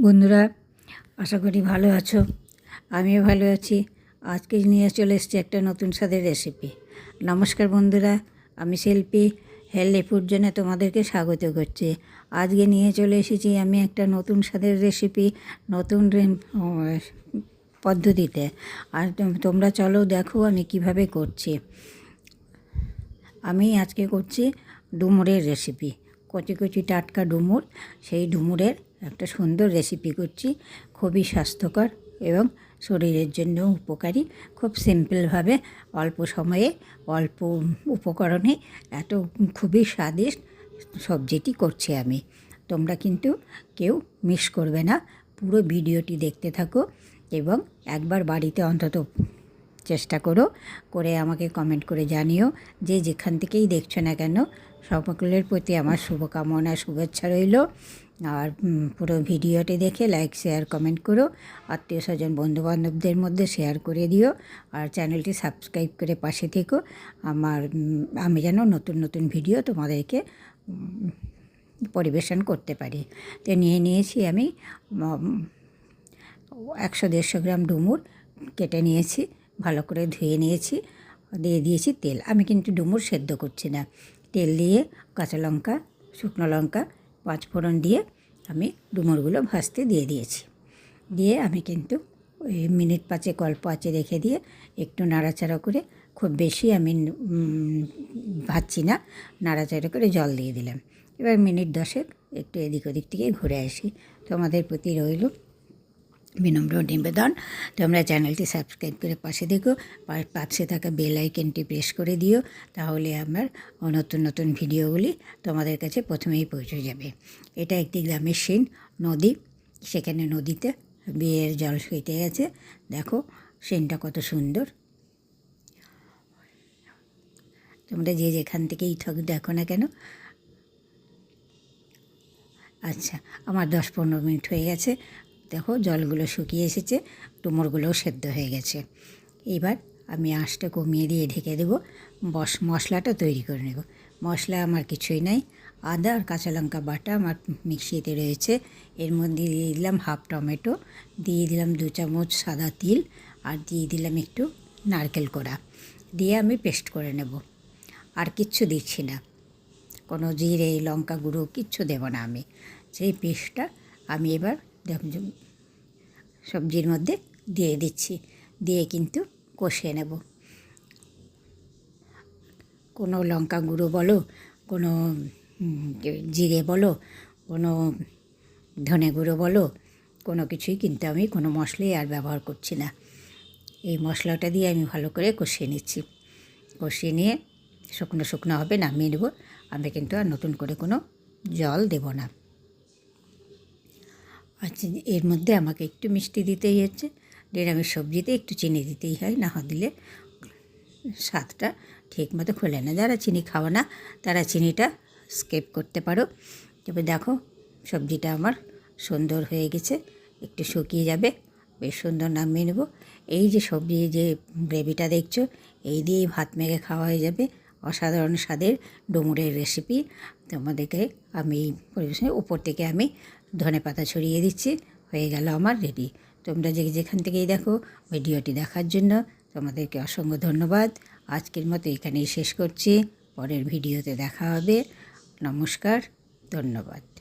বন্ধুরা, আশা করি ভালো আছো। আমিও ভালো আছি। আজকে নিয়ে চলে এসেছি একটা নতুন স্বাদের রেসিপি নমস্কার বন্ধুরা, আমি শিল্পী হেলদি ফুড জন্য তোমাদেরকে স্বাগত করছি। আজকে নিয়ে চলে এসেছি আমি একটা নতুন স্বাদের রেসিপি নতুন পদ্ধতিতে। আর তোম- তোমরা চলো দেখো আমি কীভাবে করছি। আমি আজকে করছি ডুমুরের রেসিপি কচি কচি টাটকা ডুমুর, সেই ডুমুরের একটা সুন্দর রেসিপি করছি। খুবই স্বাস্থ্যকর এবং শরীরের জন্য উপকারী। খুব সিম্পলভাবে অল্প সময়ে, অল্প উপকরণে এত খুবই স্বাদিষ্ট সবজিটি করছি আমি। তোমরা কিন্তু কেউ মিস করবে না। পুরো ভিডিওটি দেখতে থাকো এবং একবার বাড়িতে অন্তত চেষ্টা করো, করে আমাকে কমেন্ট করে জানিও যে যেখান থেকেই দেখছ না কেন সকলের প্রতি আমার শুভকামনা, শুভেচ্ছা রইল। আর পুরো ভিডিওটি দেখে লাইক শেয়ার কমেন্ট করো। আত্মীয় স্বজন, বন্ধুবান্ধবদের মধ্যে শেয়ার করে দিও। আর চ্যানেলটি সাবস্ক্রাইব করে পাশে থেকো। আমার আমি যেন নতুন নতুন ভিডিও তোমাদেরকে পরিবেশন করতে পারি। তো নিয়ে নিয়েছি আমি একশো দেড়শো গ্রাম ডুমুর কেটে নিয়েছি। ভালো করে ধুয়ে নিয়েছি, দিয়ে দিয়েছি তেল। আমি কিন্তু ডুমুর সেদ্ধ করছি না। তেল দিয়ে কাঁচা লঙ্কা, শুকনো লঙ্কা, পাঁচ ফোড়ন দিয়ে আমি ডুমুরগুলো ভাজতে দিয়ে দিয়েছি। দিয়ে আমি কিন্তু ওই মিনিট পাঁচেক অল্প আঁচে রেখে দিয়ে একটু নাড়াচাড়া করে খুব বেশি আমি ভাজছি না, নাড়াচাড়া করে জল দিয়ে দিলাম। এবার মিনিট দশেক একটু এদিক ওদিক থেকে ঘুরে আসি। তোমাদের প্রতি রইল বিনম্র নিবেদন। তোমরা চ্যানেলটি সাবস্ক্রাইব করে পাশে দেখো পাশে থাকা বেল আইকনটি প্রেস করে দিও, তাহলে আমার নতুন নতুন ভিডিওগুলি তোমাদের কাছে প্রথমেই পৌঁছে যাবে। এটা একটি গ্রামের সিন নদী, সেখানে নদীতে বিয়ের জল সইতে গেছে। দেখো সিনটা কত সুন্দর। তোমরা যে যেখান থেকেই ঠক দেখো না কেন? আচ্ছা আমার দশ পনেরো মিনিট হয়ে গেছে। দেখো জলগুলো শুকিয়ে এসেছে, ডুমুরগুলোও সেদ্ধ হয়ে গেছে। এবার আমি আঁচটা কমিয়ে দিয়ে ঢেকে দেবো, বস মশলাটা তৈরি করে নেব। মশলা আমার কিছুই নাই, আদা আর কাঁচা লঙ্কা বাটা আমার মিক্সিতে রয়েছে। এর মধ্যে দিয়ে দিলাম হাফ টমেটো, দিয়ে দিলাম দু চামচ সাদা তিল, আর দিয়ে দিলাম একটু নারকেল কোড়া। দিয়ে আমি পেস্ট করে নেব। আর কিচ্ছু দিচ্ছি না। কোনো জিরে, লঙ্কা গুঁড়ো কিচ্ছু দেব না আমি। সেই পেস্টটা আমি এবার সবজির মধ্যে দিয়ে দিচ্ছি। দিয়ে কিন্তু কষিয়ে নেব। কোনো লঙ্কা গুঁড়ো বলো, কোনো জিরে বলো, কোনো ধনে গুঁড়ো বলো, কোনো কিছুই কিন্তু আমি কোনো মশলাই আর ব্যবহার করছি না। এই মশলাটা দিয়ে আমি ভালো করে কষিয়ে নিচ্ছি। কষিয়ে নিয়ে শুকনো শুকনো হবে, নামিয়ে নেব। আমি কিন্তু আর নতুন করে কোনো জল দেব না। আচ্ছা এর মধ্যে আমাকে একটু মিষ্টি দিতেই হচ্ছে। নিরামিষ সবজিতে একটু চিনি দিতেই হয়, না দিলে স্বাদটা ঠিক মতো খোলে না। যারা চিনি খাওয়া না, তারা চিনিটা স্কেপ করতে পারো। তবে দেখো, সবজিটা আমার সুন্দর হয়ে গেছে, একটু শুকিয়ে যাবে, বেশ সুন্দর নামিয়ে নেব। এই যে সবজি, যে গ্রেভিটা দেখছ, এই দিয়েই ভাত মেখে খাওয়া হয়ে যাবে। অসাধারণ স্বাদের ডুমুরের রেসিপি তোমাদেরকে আমি পরিবেশনে উপর থেকে আমি ধনে পাতা ছড়িয়ে দিচ্ছি, হয়ে গেল আমার রেডি তোমরা যে যেখান থেকেই দেখো ভিডিওটি দেখার জন্য তোমাদেরকে অসংখ্য ধন্যবাদ। আজকের মতো এখানেই শেষ করছি, পরের ভিডিওতে দেখা হবে। নমস্কার, ধন্যবাদ।